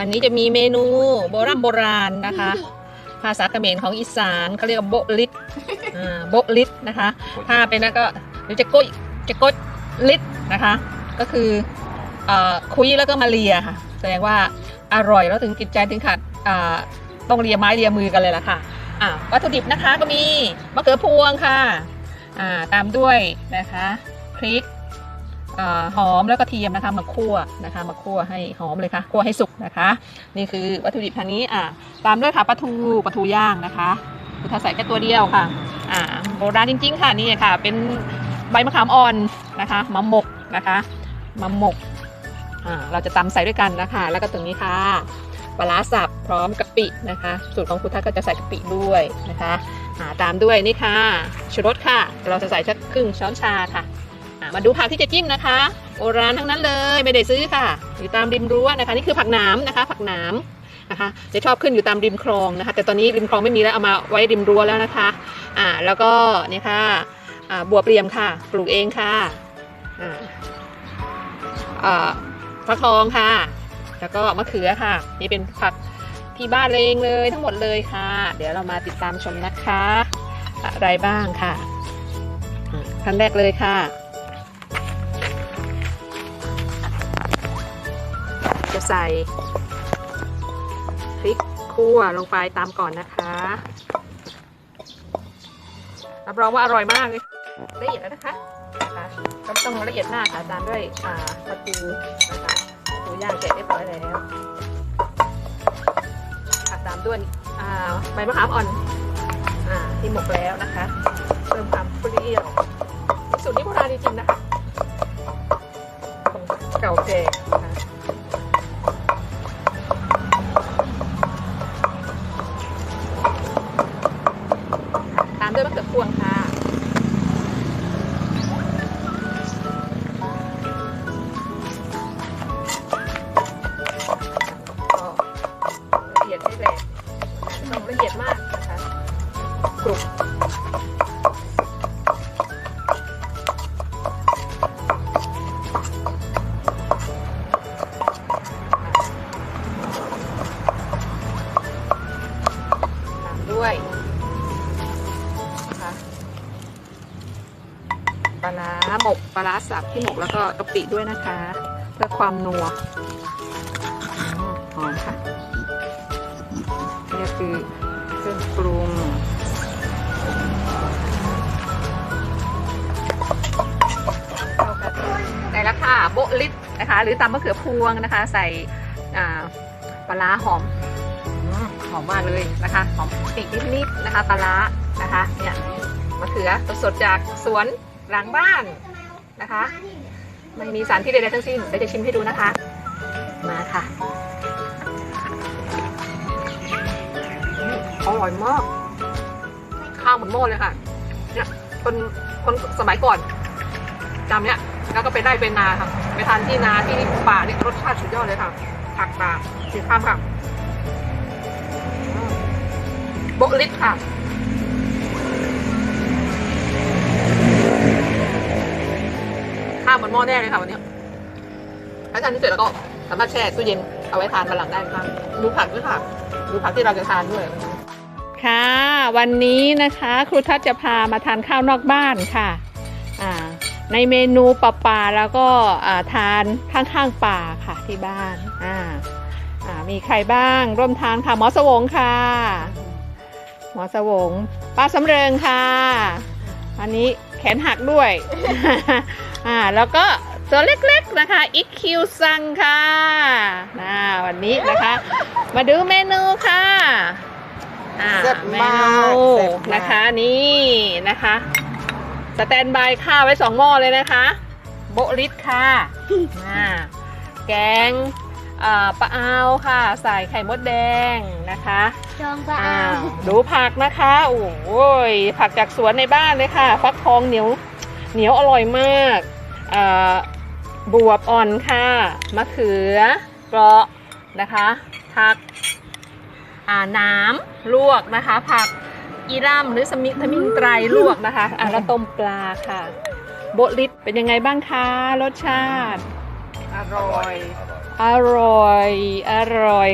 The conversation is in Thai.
อันนี้จะมีเมนูโบราณโบราณนะคะ ภาษาเขมรของอีสานเขาเรียกว่าโบลิดอ่าโบลิดนะคะ ถ้าเป็นนั่นก็หรือจะกุ้ยจะก้ยลิดนะคะ ก็คือคุยแล้วก็มาเลียค่ะ แสดงว่าอร่อยแล้วถึงกินใจถึงขัดต้องเลียไม้เลียมือกันเลยล่ะค่ะวัตถุดิบนะคะก็มีมะเขือพวงค่ะ ตามด้วยนะคะพริก หอมแล้วก็เทียมนะคะมาคั่วนะคะมาคั่วให้หอมเลยค่ะคั่วให้สุกนะคะ นี่คือวัตถุดิบทางนี้อ่าตามด้วยค่ะปลาทูปลาทูย่างนะคะคือถ้าใส่แค่ตัวเดียวค่ะอ่าโบราณจริง ๆ ค่ะนี่ค่ะ เป็นใบมะขามอ่อนนะคะมาหมกนะคะมาหมกอ่าเราจะตำใส่ด้วยกันนะคะ แล้วก็ตรงนี้ค่ะปลาร้าสับพร้อมกะปินะคะ สูตรของคุณทัศน์ก็จะใส่กะปิด้วยนะคะาตามด้วยนี่ค่ะชูรสค่ะ เราจะใส่สักครึ่งช้อนชาค่ะ มาดูผักที่จะจิ้มนะคะโบราณทั้งนั้นเลยไม่ได้ซื้อค่ะ อยู่ตามริมรั้วนะคะ นี่คือผักหนามนะคะ ผักหนามนะคะ จะชอบขึ้นอยู่ตามริมคลองนะคะ แต่ตอนนี้ริมคลองไม่มีแล้วเอามาไว้ริมรั้วแล้วนะคะอ่าแล้วก็นี่ค่ะอ่าบัวเปรียมค่ะ ปลูกเองค่ะอ่าอ่าฟักทองค่ะ แล้วก็มะเขือค่ะ นี่เป็นผักที่บ้านเองเลยทั้งหมดเลยค่ะ เดี๋ยวเรามาติดตามชมนะคะ อะไรบ้างค่ะขั้นแรกเลยค่ะ จะใส่พริกคั่วลงไปตามก่อนนะคะรับรองว่าอร่อยมากเลยละเอียดแล้วนะคะก็ต้องละเอียดมากค่ะตามด้วยปลาทูนะคะปูย่างแกะเรียบร้อยแล้วค่ะตามด้วยใบมะขามอ่อนอที่หมกแล้วนะคะเพิ่มความเปรี้ยวสูตรนี้โบราณจริงๆนะคะของเก่าแก่ ด้วยนะคะปลาร้าหมกปลาร้าสับที่หมกแล้วก็กะปิด้วยนะคะ เพื่อความนัวหอมค่ะนี่คือเครื่องปรุง แล้วค่ะโบะลิตนะคะ หรือตำมะเขือพวงนะคะ ใส่ปลาร้าหอมหอมมากเลยนะคะหอมปีกนิดๆนะคะปลาร้านะคะเนี่ยมะเขือสดๆจากสวนหลังบ้านนะคะ ไม่มีสารที่ใดๆทั้งสิ้นเดี๋ยวจะชิมให้ดูนะคะ มาค่ะอร่อยมากข้าวเหมือนโม่เลยค่ะเนี่ยคนคนสมัยก่อนจำเนี่ยแล้วก็ไปได้เป็นนาค่ะ ไปทานที่นาที่ป่าเนี่ยรสชาติสุดยอดเลยค่ะ ผักป่าสีข้ามค่ะบะลิตค่ะข้าวเหมือนหม้อแน่เลยค่ะวันนี้ถ้าทานที่เสร็จแล้วก็สามารถแช่ตู้เย็นเอาไว้ทานวันหลังได้ค่ะดูผักด้วยค่ะดูผักที่เราจะทานด้วยค่ะ วันนี้นะคะ ครูทัศจะพามาทานข้าวนอกบ้านค่ะ ในเมนูป่าป่าๆแล้วก็อ่าทานข้างๆป่าค่ะที่บ้านอ่าอ่ามีใครบ้างร่วมทานค่ะหมอสวงค่ะ หมอสวงป้าสำเริงค่ะอันนี้แขนหักด้วยอ่าแล้วก็ตัวเล็กๆนะคะอิคิวซังค่ะอ่าวันนี้นะคะ มาดูเมนูค่ะอ่าแซ่บเมมากนูแซ่บมากนะคะนี่นะคะ สแตนบายข้าวไว้สองหม้อเลยนะคะ โบะลิตค่ะอ่าแกงเอ่อปลาอาวค่ะ ใส่ไข่มดแดงนะคะจองปลาอ้าอาววดูผักนะคะโอ้ยผักจากสวนในบ้านเลยค่ะ ฟักทองเหนียวเหนียวอร่อยมากเอ่อบวบอ่อนค่ะมะเขือเปราะนะคะผักอ่าน้ำลวกนะคะ ผัก อีร่ำหรือสมิทมิงไตรลวกนะคะอ่าแล้วต้มปลาค่ะ โบะลิตเป็นยังไงบ้างคะรสชาติ อร่อย อร่อย อร่อย